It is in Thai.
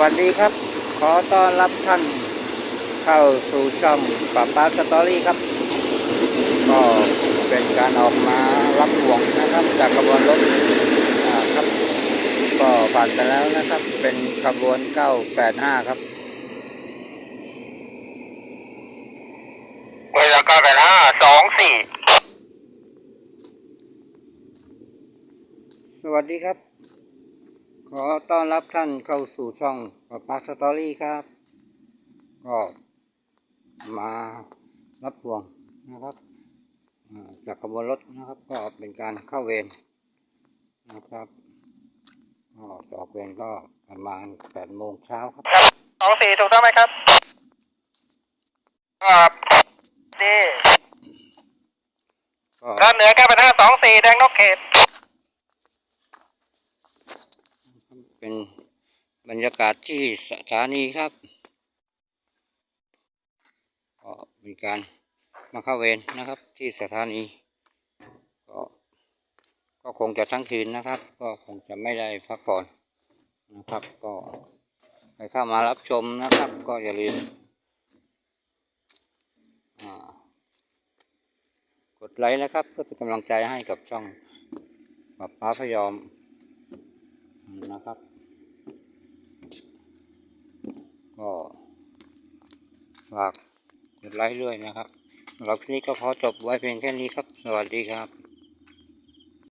วัสดีครับ ขอต้อนรับท่านเข้าสู่ช่องป้าป้าสตอรี่ครับ ก็เป็นการออกมารับห่วงนะครับ จากขบวนรถอ่าครับ ก็ผ่านไปแล้วนะครับ เป็นขบวน 985 ครับเวลาเก้าแปดห้าสองสี่สวัสดีครับ ขอต้อนรับท่านเข้าสู่ช่องป้าป้าสตอรี่ครับ ก็มารับห่วงนะครับอ่าจากขบวนรถนะครับ ก็เป็นการเข้าเวรนะครับก็จะออกเวรก็ประมาณแปดโมงเช้าครับสองสี่ถูกต้องไหมครับครับดีก็ด้านเหนือเก้าแปดห้าสองสี่แดงนกเขต เป็นบรรยากาศที่สถานีครับก็มีการมาเข้าเวรนะครับ ที่สถานีก็ก็คงจะทั้งคืนนะครับ ก็คงจะไม่ได้พักผ่อนนะครับ ก็ใครเข้ามารับชมนะครับ ก็อย่าลืมกดไลค์นะครับเพื่อเป็นกำลังใจให้กับช่องป้าป้าพยอม นะครับ ก็ฝากกดไลค์ด้วยนะครับหรับคลิปนี้ก็ขอจบไว้เพียงแค่นี้ครับ สวัสดีครับ